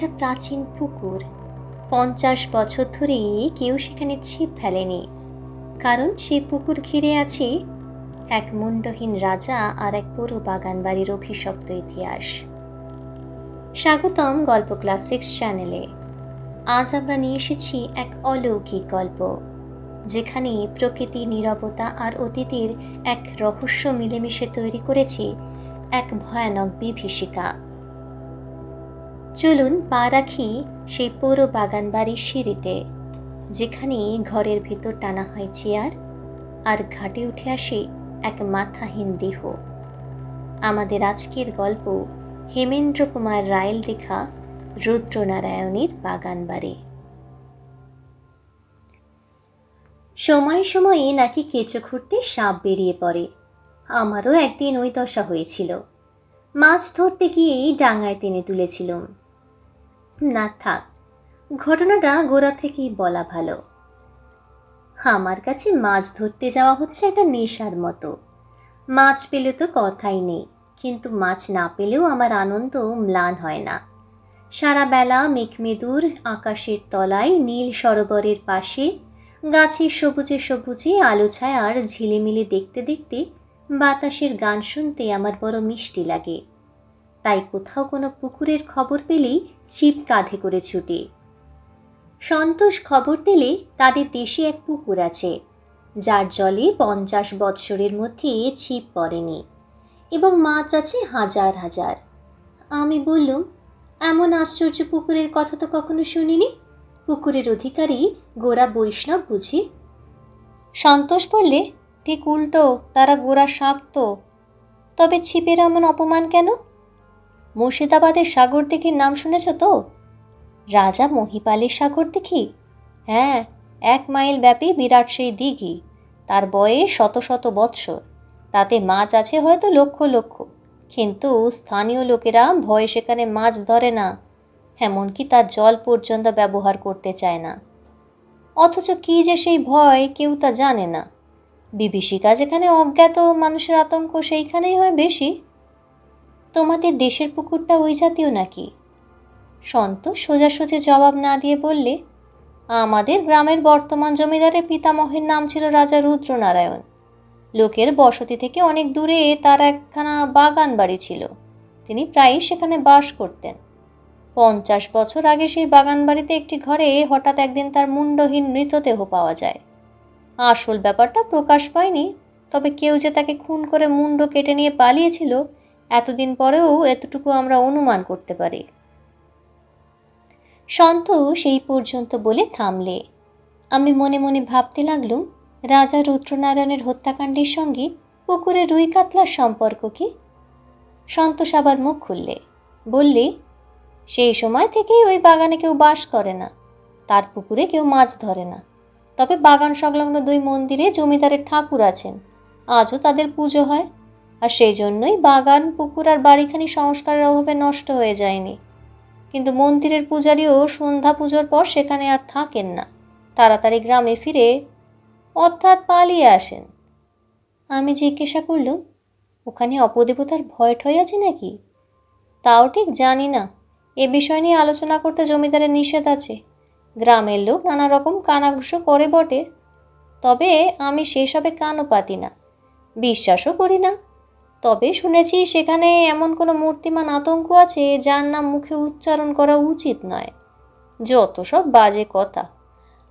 একটা প্রাচীন পুকুর। পঞ্চাশ বছর ধরে কেউ সেখানে ছিপ ফেলেনি। কারণ সেই পুকুর ঘিরে আছে এক মুন্ডহীন রাজা আর এক পুরো বাগান বাড়ির অভিশপ্ত ইতিহাস। স্বাগতম গল্প ক্লাস সিক্স চ্যানেলে। আজ আমরা নিয়ে এসেছি এক অলৌকিক গল্প, যেখানে প্রকৃতি, নীরবতা আর অতীতের এক রহস্য মিলেমিশে তৈরি করেছে এক ভয়ানক বিভীষিকা। চলুন পা রাখি সেই পুরো বাগান বাড়ির সিঁড়িতে, যেখানে ঘরের ভিতর টানা হয় চেয়ার আর ঘাটে উঠে আসে এক মাথাহীন দেহ। আমাদের আজকের গল্প হেমেন্দ্র কুমার রায়েল রেখা রুদ্রনারায়ণের বাগান বাড়ি। সময় সময়ে নাকি কেঁচো খুঁড়তে সাপ বেরিয়ে পড়ে। আমারও একদিন ওই দশা হয়েছিল। মাছ ধরতে গিয়েই ডাঙায় টেনে তুলেছিলাম। না থাক, ঘটনাটা গোড়া থেকেই বলা ভালো। আমার কাছে মাছ ধরতে যাওয়া হচ্ছে একটা নেশার মতো। মাছ পেলে তো কথাই নেই, কিন্তু মাছ না পেলেও আমার আনন্দ ম্লান হয় না। সারা বেলা মেঘমেদুর আকাশের তলায় নীল সরোবরের পাশে গাছের সবুজে সবুজে আলো ছায়ার ঝিলিমিলি দেখতে দেখতে বাতাসের গান শুনতে আমার বড় মিষ্টি লাগে। তাই কোথাও কোনো পুকুরের খবর পেলেই ছিপ কাঁধে করে ছুটে। সন্তোষ খবর দিলে তাদের দেশে এক পুকুর আছে, যার জলে পঞ্চাশ বৎসরের মধ্যে ছিপ পড়েনি এবং মাছ আছে হাজার হাজার। আমি বললুম, এমন আশ্চর্য পুকুরের কথা তো কখনো শুনিনি? পুকুরের অধিকারী গোরা বৈষ্ণব বুঝি? সন্তোষ বললে, ঠিক উল্টো, তারা গোরা শাক্ত। তবে ছিপের এমন অপমান কেন? মুর্শিদাবাদের সাগর দিঘির নাম শুনেছ তো? রাজা মহিপালের সাগর দিঘি? হ্যাঁ এক মাইল ব্যাপী বিরাট সেই দিঘি। তার বয়স শত শত বৎসর। তাতে মাছ আছে হয়তো লক্ষ লক্ষ। কিন্তু স্থানীয় লোকেরা ভয়ে সেখানে মাছ ধরে না। এমনকি তার জল পর্যন্ত ব্যবহার করতে চায় না। অথচ কী যে সেই ভয় কেউ তা জানে না। বিভীষিকা যেখানে অজ্ঞাত মানুষের আতঙ্ক সেইখানেই হয় বেশি। তোমাদের দেশের পুকুরটা ওই জাতীয় নাকি? সন্তোষ সোজাসুজি জবাব না দিয়ে বললে, আমাদের গ্রামের বর্তমান জমিদারের পিতামহের নাম ছিল রাজা রুদ্রনারায়ণ। লোকের বসতি থেকে অনেক দূরে তার একখানা বাগান বাড়ি ছিল। তিনি প্রায়ই সেখানে বাস করতেন। পঞ্চাশ বছর আগে সেই বাগান বাড়িতে একটি ঘরে হঠাৎ একদিন তার মুন্ডহীন মৃতদেহ পাওয়া যায়। আসল ব্যাপারটা প্রকাশ পায়নি, তবে কেউ যে তাকে খুন করে মুন্ড কেটে নিয়ে পালিয়েছিল এতদিন পরেও এতটুকু আমরা অনুমান করতে পারি। সন্ত সেই পর্যন্ত বলে থামলে। আমি মনে মনে ভাবতে লাগলুম, রাজা রুদ্রনারায়ণের হত্যাকাণ্ডের সঙ্গে পুকুরে রুই কাতলার সম্পর্ক কি? সন্তোষ আবার মুখ খুললে, বললে, সেই সময় থেকেই ওই বাগানে কেউ বাস করে না, তার পুকুরে কেউ মাছ ধরে না। তবে বাগান সংলগ্ন দুই মন্দিরে জমিদারের ঠাকুর আছেন, আজও তাদের পুজো হয়। আর সেই জন্যই বাগান, পুকুর আর বাড়িখানি সংস্কারের অভাবে নষ্ট হয়ে যায়নি। কিন্তু মন্দিরের পূজারীও সন্ধ্যা পুজোর পর সেখানে আর থাকেন না। তাড়াতাড়ি গ্রামে ফিরে অর্থাৎ পালিয়ে আসেন। আমি জিজ্ঞাসা করলুম, ওখানে অপদেবতার ভয় ঠয় আছে নাকি? তাও ঠিক, জানি না। এ বিষয় নিয়ে আলোচনা করতে জমিদারের নিষেধ আছে। গ্রামের লোক নানা রকম কানাঘুষো করে বটে। তবে আমি সেসবে কানও পাতি না। বিশ্বাসও করি না। তবে শুনেছি সেখানে এমন কোনো মূর্তিমান আতঙ্ক আছে যার নাম মুখে উচ্চারণ করা উচিত নয়। যত সব বাজে কথা।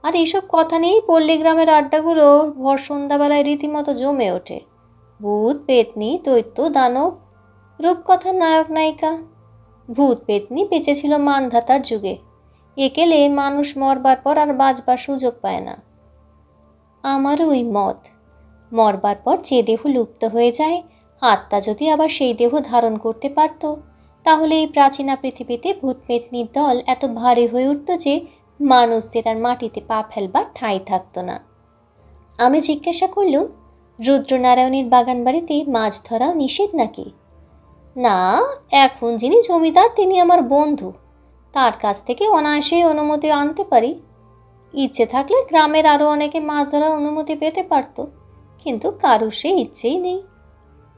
আর এসব কথা নিয়েই পল্লী গ্রামের আড্ডাগুলো ভর সন্ধ্যাবেলায় রীতিমতো জমে ওঠে। ভূত, পেতনি, দৈত্য, দানব, রূপকথার নায়ক, নায়িকা। ভূত, পেতনি বেঁচেছিল মানধাতার যুগে। একেলে মানুষ মরবার পর আর বাঁচবার সুযোগ পায় না। আমারও ওই মত। মরবার পর যে দেহ লুপ্ত হয়ে যায় আত্মা যদি আবার সেই দেহ ধারণ করতে পারত, তাহলে এই প্রাচীনা পৃথিবীতে ভূত পেতনির দল এত ভারী হয়ে উঠত যে মানুষদের আর মাটিতে পা ফেলবার ঠাঁই থাকতো না। আমি জিজ্ঞাসা করলুম, রুদ্রনারায়ণের বাগান বাড়িতে মাছ ধরাও নিষেধ নাকি? না, এখন যিনি জমিদার তিনি আমার বন্ধু। তার কাছ থেকে অনায়াসেই অনুমতি আনতে পারি। ইচ্ছে থাকলে গ্রামের আরও অনেকে মাছ ধরার অনুমতি পেতে পারত, কিন্তু কারুর সে ইচ্ছেই নেই।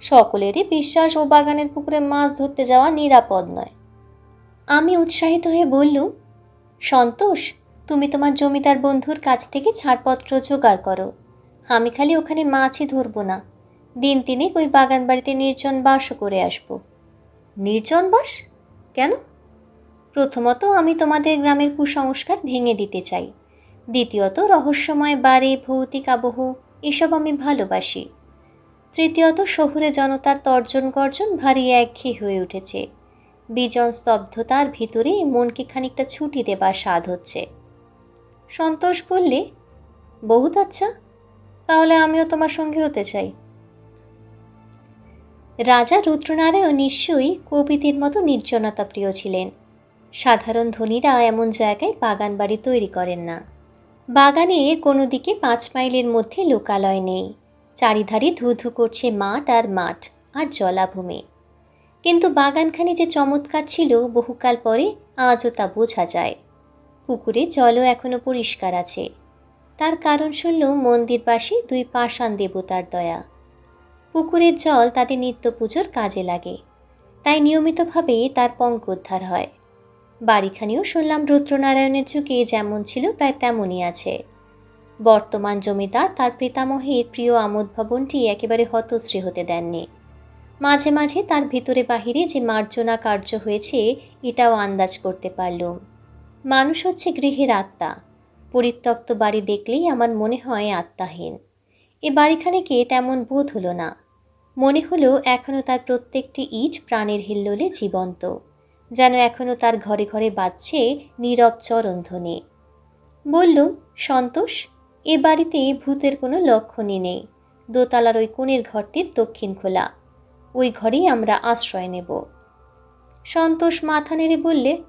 সকলেরই বিশ্বাস ও বাগানের পুকুরে মাছ ধরতে যাওয়া নিরাপদ নয়। আমি উৎসাহিত হয়ে বললুম, সন্তোষ, তুমি তোমার জমিদার বন্ধুর কাছ থেকে ছাড়পত্র জোগাড় করো। আমি খালি ওখানে মাছই ধরবো না। দিন তিনেক ওই বাগান বাড়িতে নির্জন বাসও করে আসব। নির্জন বাস? কেন? প্রথমত আমি তোমাদের গ্রামের কুসংস্কার ভেঙে দিতে চাই। দ্বিতীয়ত রহস্যময় বাড়ি, ভৌতিক আবহ, এসব আমি ভালোবাসি। তৃতীয়ত, শহুরে জনতার তর্জন গর্জন ভারী একঘেয়ে হয়ে উঠেছে। বিজন স্তব্ধতার ভিতরে মনকে খানিকটা ছুটি দেবার স্বাদ হচ্ছে। সন্তোষ বললে, বহুত আচ্ছা তাহলে আমিও তোমার সঙ্গে হতে চাই। রাজা রুদ্রনারায়ণ নিশ্চয়ই কবিদের মতো নির্জনতা প্রিয় ছিলেন। সাধারণ ধনীরা এমন জায়গায় বাগান বাড়ি তৈরি করেন না। বাগানে কোনো দিকে পাঁচ মাইলের মধ্যে লোকালয় নেই। চারিধারে ধু ধু করছে মাঠ আর মাঠ আর জলাভূমি। কিন্তু বাগানখানি যে চমৎকার ছিল, বহুকাল পরে আজও তা বোঝা যায়। পুকুরে জলও এখনও পরিষ্কার আছে। তার কারণ শুনল মন্দিরবাসী দুই পাষাণ দেবতার দয়া। পুকুরের জল তাদের নিত্য পুজোর কাজে লাগে। তাই নিয়মিতভাবে তার পঙ্কোদ্ধার হয়। বাড়িখানিও শুনলাম রুদ্রনারায়ণের যুগে যেমন ছিল, প্রায় তেমনই আছে। বর্তমান জমিদার তার পিতামহের প্রিয় আমোদ ভবনটি একেবারে হতশ্রী হতে দেননি। মাঝে মাঝে তার ভিতরে বাহিরে যে মার্জনা কার্য হয়েছে, এটাও আন্দাজ করতে পারলুম। মানুষ হচ্ছে গৃহের আত্মা। পরিত্যক্ত বাড়ি দেখলেই আমার মনে হয় আত্মাহীন। এ বাড়িখানেকে তেমন বোধ হলো না। মনে হলো এখনও তার প্রত্যেকটি ইট প্রাণের হিল্লোলে জীবন্ত। যেন এখনও তার ঘরে ঘরে বাজছে নীরব চরণধ্বনি বললুম, সন্তোষ এ বাড়িতে ভূতের কোনো লক্ষণই নেই। দোতলার ওই কোণের ঘরটির দক্ষিণ খোলা। ওই ঘরেই আমরা আশ্রয় নেব। সন্তোষ মাথা নেড়ে বললে,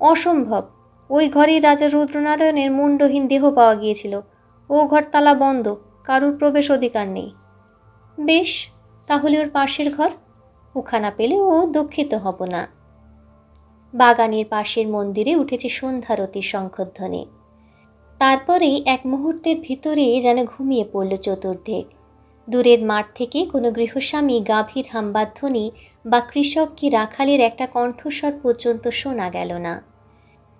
অসম্ভব। ওই ঘরেই রাজা রুদ্রনারায়ণের মুন্ডহীন দেহ পাওয়া গিয়েছিল। ও ঘর তালা বন্ধ। কারুর প্রবেশ অধিকার নেই। বেশ, তাহলে ওর পাশের ঘর? ওখানা পেলে ও দুঃখিত হব না। বাগানের পাশের মন্দিরে উঠেছে সন্ধ্যারতির শঙ্খধ্বনি। তারপরেই এক মুহূর্তের ভিতরে যেন ঘুমিয়ে পড়ল চতুর্দিক। দূরের মাঠ থেকে কোনো গৃহস্বামী, গাভীর, হাম্বাধ্বনি বা কৃষক কি রাখালের একটা কণ্ঠস্বর পর্যন্ত শোনা গেল না।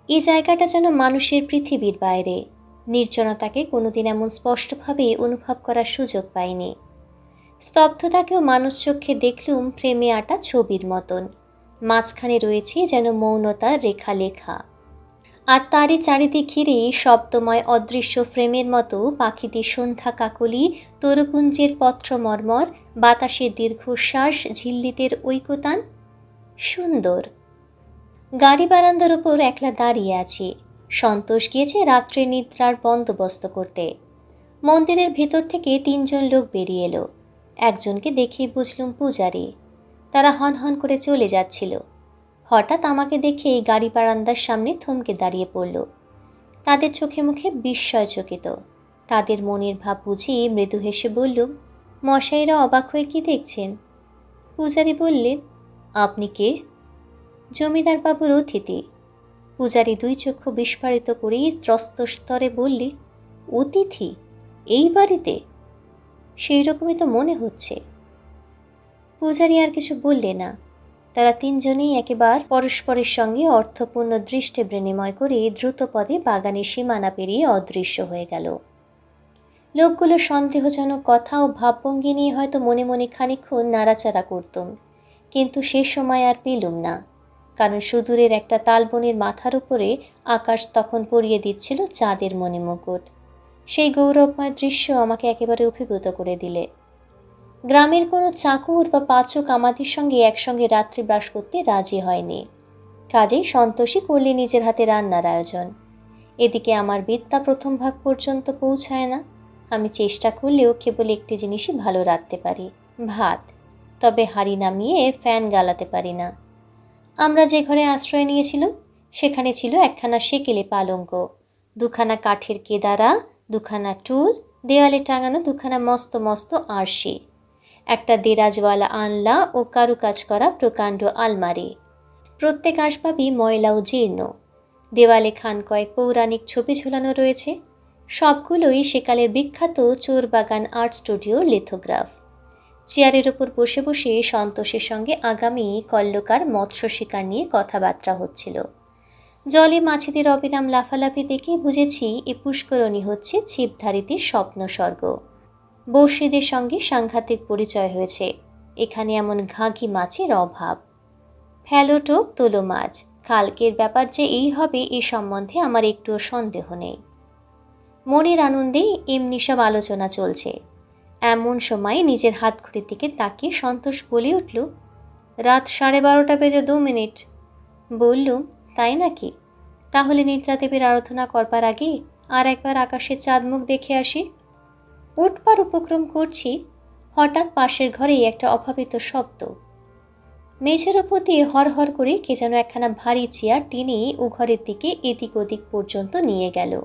এই জায়গাটা যেন মানুষের পৃথিবীর বাইরে। নির্জনতাকে কোনোদিন এমন স্পষ্টভাবে অনুভব করার সুযোগ পাইনি স্তব্ধতাকেও মানুষ চক্ষে দেখলুম প্রেমে আটা ছবির মতন। মাঝখানে রয়েছে যেন মৌনতার রেখা লেখা আর তারই চারিদিক ঘিরে শব্দময় অদৃশ্য ফ্রেমের মতো পাখিদের সন্ধ্যা কাকলি, তরুকুঞ্জের পত্রমর্মর, বাতাসের দীর্ঘশ্বাস ঝিল্লিতের ঐকতান। সুন্দর। গাড়ি বারান্দার ওপর একলা দাঁড়িয়ে আছি। সন্তোষ গিয়েছে রাত্রে নিদ্রার বন্দোবস্ত করতে। মন্দিরের ভেতর থেকে তিনজন লোক বেরিয়ে এলো। একজনকে দেখেই বুঝলুম পূজারি। তারা হন হন করে চলে যাচ্ছিল। হঠাৎ আমাকে দেখে এই গাড়ি বারান্দার সামনে থমকে দাঁড়িয়ে পড়ল। তাদের চোখে মুখে বিস্ময় চকিত। তাদের মনের ভাব বুঝিয়ে মৃদু হেসে বলল, মশাইরা অবাক হয়ে কি দেখছেন? পূজারি বললেন, আপনি কে? জমিদার বাবুর অতিথি। পূজারি দুই চক্ষু বিস্ফারিত করেই ত্রস্ত স্তরে বললে, অতিথি? এই বাড়িতে? সেই রকমই তো মনে হচ্ছে। পূজারি আর কিছু বললে না। তারা তিনজনেই একেবার পরস্পরের সঙ্গে অর্থপূর্ণ দৃষ্টে বিনিময় করে দ্রুত পদে বাগানের সীমানা পেরিয়ে অদৃশ্য হয়ে গেল। লোকগুলো সন্দেহজনক কথা ও ভাবভঙ্গি নিয়ে হয়তো মনে মনে খানিক্ষণ নাড়াচাড়া করতুম, কিন্তু সে সময় আর পেলুম না, কারণ সুদূরের একটা তালবনের মাথার উপরে আকাশ তখন পরিয়ে দিচ্ছিল চাঁদের মণিমুকুট। সেই গৌরবময় দৃশ্য আমাকে একেবারে অভিভূত করে দিলে। গ্রামের কোনো চাকুর বা পাচক আমাদের সঙ্গে একসঙ্গে রাত্রি বাস করতে রাজি হয়নি। কাজেই সন্তোষী করলে নিজের হাতে রান্নার আয়োজন। এদিকে আমার বিদ্যা প্রথম ভাগ পর্যন্ত পৌঁছায় না। আমি চেষ্টা করলেও কেবল একটি জিনিসই ভালো রাখতে পারি, ভাত। তবে হাড়ি নামিয়ে ফ্যান গালাতে পারি না। আমরা যে ঘরে আশ্রয় নিয়েছিলাম, সেখানে ছিল একখানা সেকেলে পালঙ্ক। দুখানা কাঠের কেদারা, দুখানা টুল দেওয়ালে টাঙানো দুখানা মস্ত মস্ত আরশি। একটা দেরাজওয়ালা আনলা ও কারুকাজ করা প্রকাণ্ড আলমারি। প্রত্যেক আসবাবই ময়লা ও জীর্ণ। দেওয়ালে খান কয়েক পৌরাণিক ছবি ঝুলানো রয়েছে। সবগুলোই সেকালের বিখ্যাত চোরবাগান আর্ট স্টুডিওর লিথোগ্রাফ। চেয়ারের ওপর বসে বসে সন্তোষের সঙ্গে আগামী কল্লকার মৎস্য শিকার নিয়ে কথাবার্তা হচ্ছিল। জলে মাছেদের অবিরাম লাফালাফি দেখে বুঝেছি এ পুষ্করণী হচ্ছে ছিপধারীদের স্বপ্ন বর্ষীদের সঙ্গে সাংঘাতিক পরিচয় হয়েছে। এখানে এমন ঘাঘি মাছের অভাব। ফ্যালোটোপ তোলো মাছ। কালকের ব্যাপার যে এই হবে, এ সম্বন্ধে আমার একটুও সন্দেহ নেই। মনের আনন্দে এমনি সব আলোচনা চলছে। এমন সময় নিজের হাত ঘড়ির দিকে তাকিয়ে সন্তোষ বলে উঠল, রাত সাড়ে বারোটা বেজে দু মিনিট। বললুম তাই নাকি? তাহলে নিদ্রা দেবীর আরাধনা করবার আগে আর একবার আকাশের চাঁদমুখ দেখে আসি। উঠবার উপক্রম করছি, হঠাৎ পাশের ঘরেই একটা অভাবিত শব্দ। মেঝের ওপর দিয়ে হর হর করে কে যেন একখানা ভারী চেয়ার টেনে ও ঘরের দিকে এদিক ওদিক পর্যন্ত নিয়ে গেল।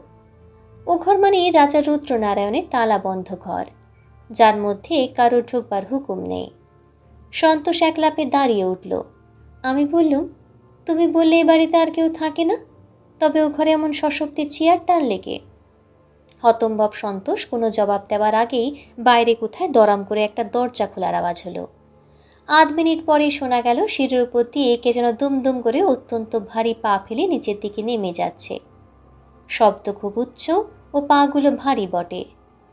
ও ঘর মানে রাজা রুদ্রনারায়ণের তালাবন্ধ ঘর, যার মধ্যে কারোর ঢুকবার হুকুম নেই। সন্তোষ একলাপে দাঁড়িয়ে উঠল। আমি বললুম, তুমি বললে এ বাড়িতে আর কেউ থাকে না? তবে ও ঘরে এমন সশব্দে চেয়ার টানলে কে? হতম্বব সন্তোষ কোনো জবাব দেওয়ার আগেই বাইরে কোথায় দরাম করে একটা দরজা খোলার আওয়াজ হলো। আধ মিনিট পরে শোনা গেল সিঁড়ির উপর দিয়ে কে যেন দুমদুম করে অত্যন্ত ভারী পা ফেলে নিচের দিকে নেমে যাচ্ছে। শব্দ খুব উচ্চ ও পাগুলো ভারী বটে,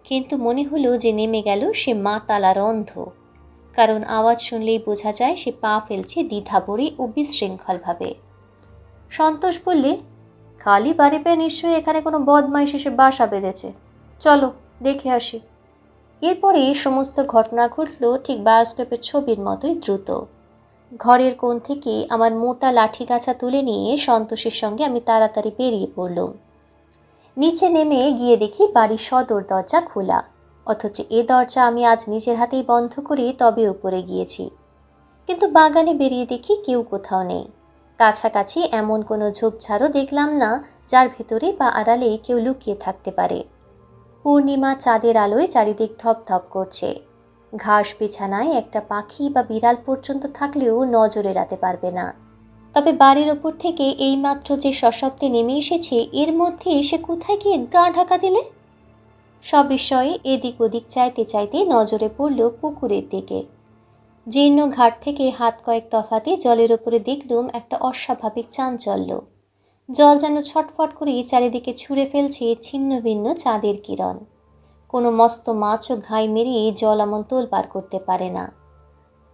কিন্তু মনে হলো যে নেমে গেল সে মা তালার অন্ধ। কারণ আওয়াজ শুনলেই বোঝা যায় সে পা ফেলছে দ্বিধাবরী ও বিশৃঙ্খলভাবে। সন্তোষ বললে খালি বাড়ি পেয়ে নিশ্চয়ই এখানে কোনো বদমাইশ এসে বাসা বেঁধেছে। চলো, দেখে আসি। এরপরে সমস্ত ঘটনা ঘটল ঠিক বায়োস্কোপের ছবির মতোই দ্রুত। ঘরের কোণ থেকে আমার মোটা লাঠি গাছা তুলে নিয়ে সন্তোষের সঙ্গে আমি তাড়াতাড়ি বেরিয়ে পড়লুম। নিচে নেমে গিয়ে দেখি বাড়ির সদর দরজা খোলা। অথচ এ দরজা আমি আজ নিজের হাতেই বন্ধ করে তবে উপরে গিয়েছি। কিন্তু বাগানে বেরিয়ে দেখি কেউ কোথাও নেই। কাছাকাছি এমন কোনো ঝোপঝাড়ও দেখলাম না, যার ভেতরে বা আড়ালে কেউ লুকিয়ে থাকতে পারে। পূর্ণিমা চাঁদের আলোয় চারিদিক ধপধপ করছে। ঘাস বিছানায় একটা পাখি বা বিড়াল পর্যন্ত থাকলেও নজর এড়াতে পারবে না। তবে বাড়ির ওপর থেকে এইমাত্র যে সশব্দে নেমে এসেছে, এর মধ্যে এসে কোথায় গিয়ে গা ঢাকা দিলে? সব বিষয়ে এদিক ওদিক চাইতে চাইতে নজরে পড়ল পুকুরের দিকে। জীর্ণ ঘাট থেকে হাত কয়েক তফাতে জলের ওপরে দেখলুম একটা অস্বাভাবিক চাঞ্চল্য। জল যেন ছটফট করে চারিদিকে ছুঁড়ে ফেলছে ছিন্ন ভিন্ন চাঁদের কিরণ। কোনো মস্ত মাছও ঘাই মেরিয়ে জল এমন তোলপার করতে পারে না।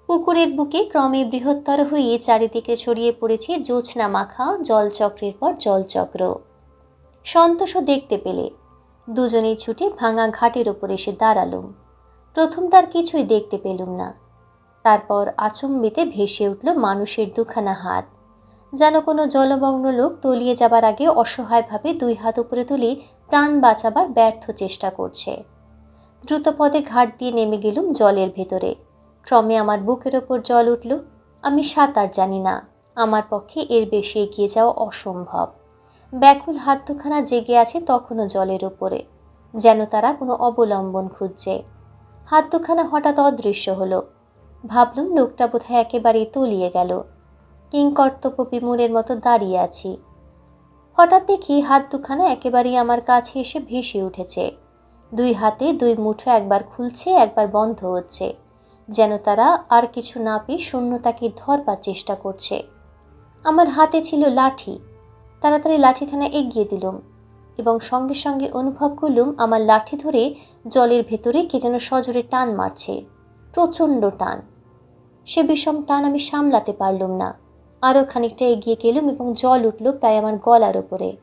পুকুরের বুকে ক্রমে বৃহত্তর হয়ে চারিদিকে ছড়িয়ে পড়েছে জোছনা মাখা জলচক্রের পর জলচক্র। সন্তোষও দেখতে পেলে। দুজনেই ছুটে ভাঙা ঘাটের ওপর এসে দাঁড়ালুম। প্রথমটার কিছুই দেখতে পেলুম না। তারপর আচম্বিতে ভেসে উঠল মানুষের দুখানা হাত। যেন কোনো জলমগ্ন লোক তলিয়ে যাবার আগে অসহায়ভাবে দুই হাত উপরে তুলে প্রাণ বাঁচাবার ব্যর্থ চেষ্টা করছে। দ্রুত দ্রুতপদে ঘাট দিয়ে নেমে গেলুম জলের ভেতরে। ক্রমে আমার বুকের ওপর জল উঠল। আমি সাঁতার জানি না। আমার পক্ষে এর বেশি এগিয়ে যাওয়া অসম্ভব। ব্যাকুল হাত দুখানা জেগে আছে তখনও জলের ওপরে যেন তারা কোনো অবলম্বন খুঁজছে। হাত দুখানা হঠাৎ অদৃশ্য হলো। ভাবলুম লোকটা বোধহয় একেবারেই তলিয়ে গেল। কিংকর্তব্য বিমূরের মতো দাঁড়িয়ে আছি। হঠাৎ দেখি হাত দুখানা একেবারেই আমার কাছে এসে ভেসে উঠেছে। দুই হাতে দুই মুঠো একবার খুলছে, একবার বন্ধ হচ্ছে। যেন তারা আর কিছু না পেয়ে শূন্যতাকে ধরবার চেষ্টা করছে। আমার হাতে ছিল লাঠি। তাড়াতাড়ি লাঠিখানা এগিয়ে দিলুম এবং সঙ্গে সঙ্গে অনুভব করলুম আমার লাঠি ধরে জলের ভেতরে কে যেন সজোরে টান মারছে। প্রচণ্ড টান। সে বিষম টান আমি সামলাতে পারলুম না। আরও খানিকটা এগিয়ে গেলুম এবং জল উঠল প্রায় আমার গলার ওপরে।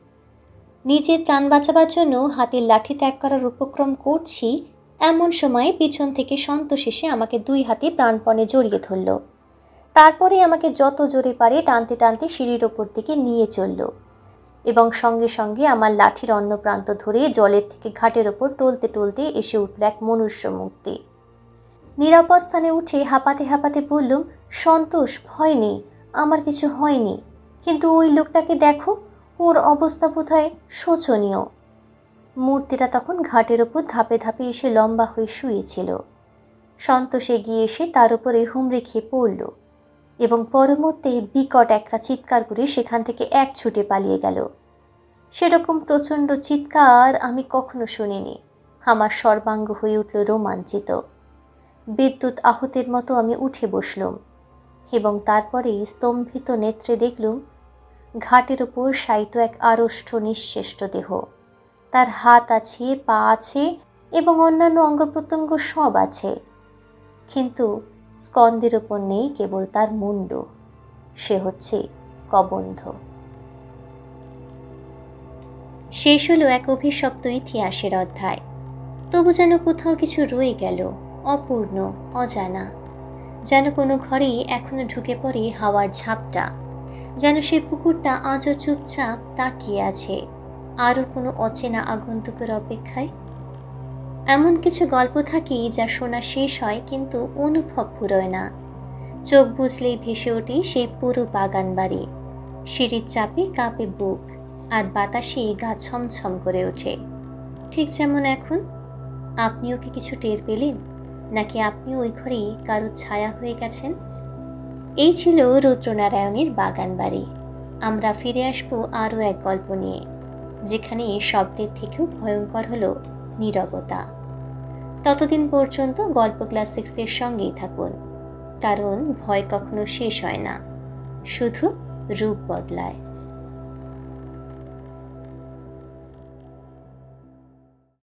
নিজের প্রাণ বাঁচাবার জন্য হাতের লাঠি ত্যাগ করার উপক্রম করছি, এমন সময় পিছন থেকে সন্তোষ এসে আমাকে দুই হাতে প্রাণপণে জড়িয়ে ধরল। তারপরে আমাকে যত জোরে পারে টানতে টানতে সিঁড়ির ওপর দিকে নিয়ে চলল এবং সঙ্গে সঙ্গে আমার লাঠির অন্য প্রান্ত ধরে জলের থেকে ঘাটের ওপর টলতে টলতে এসে উঠল এক মনুষ্য মূর্তি। নিরাপদ স্থানে উঠে হাঁপাতে হাঁপাতে বললুম, সন্তোষ, ভয় নেই, আমার কিছু হয়নি। কিন্তু ওই লোকটাকে দেখো, ওর অবস্থা বোধহয় শোচনীয়। মূর্তিটা তখন ঘাটের ওপর ধাপে ধাপে এসে লম্বা হয়ে শুয়েছিল। সন্তোষে গিয়ে এসে তার উপরে হুমড়ে খেয়ে পড়ল এবং পরমুহূর্তে বিকট একটা চিৎকার করে সেখান থেকে এক ছুটে পালিয়ে গেল। সেরকম প্রচণ্ড চিৎকার আমি কখনো শুনিনি। আমার সর্বাঙ্গ হয়ে উঠল রোমাঞ্চিত। বিদ্যুৎ আহতের মতো আমি উঠে বসলুম এবং তারপরে স্তম্ভিত নেত্রে দেখলুম ঘাটের ওপর শায়িত এক আড়ষ্ট নিঃশেষ্ট দেহ। তার হাত আছে, পা আছে এবং অন্যান্য অঙ্গ প্রত্যঙ্গ সব আছে। কিন্তু স্কন্দের ওপর নেই কেবল তার মুন্ড। সে হচ্ছে কবন্ধ। শেষ হলো এক অভিশপ্ত ইতিহাসের অধ্যায়। তবু যেন কোথাও কিছু রয়ে গেল। অপূর্ণ, অজানা। যেন কোনো ঘরেই এখনও ঢুকে পড়ে হাওয়ার ঝাপটা। যেন সেই পুকুরটা আজও চুপচাপ তাকিয়ে আছে। আরও কোনো অচেনা আগন্তুকের অপেক্ষায়? এমন কিছু গল্প থাকে যা শোনা শেষ হয় কিন্তু অনুভব ফুরোয় না। চোখ বুঝলেই ভেসে ওঠে সেই পুরো বাগান বাড়ি। সিঁড়ির চাপে কাঁপে বুক আর বাতাসে গা ছমছম করে ওঠে। ঠিক যেমন এখন। আপনিও কি কিছু টের পেলেন? নাকি আপনি ওই ঘরেই কারও ছায়া হয়ে গেছেন? এই ছিল রুদ্রনারায়ণের বাগান বাড়ি। আমরা ফিরে আসব আরও এক গল্প নিয়ে, যেখানে শব্দের থেকেও ভয়ঙ্কর হলো নীরবতা। ততদিন পর্যন্ত গল্প ক্লাস সিক্সের সঙ্গেই থাকুন, কারণ ভয় কখনো শেষ হয় না, শুধু রূপ বদলায়।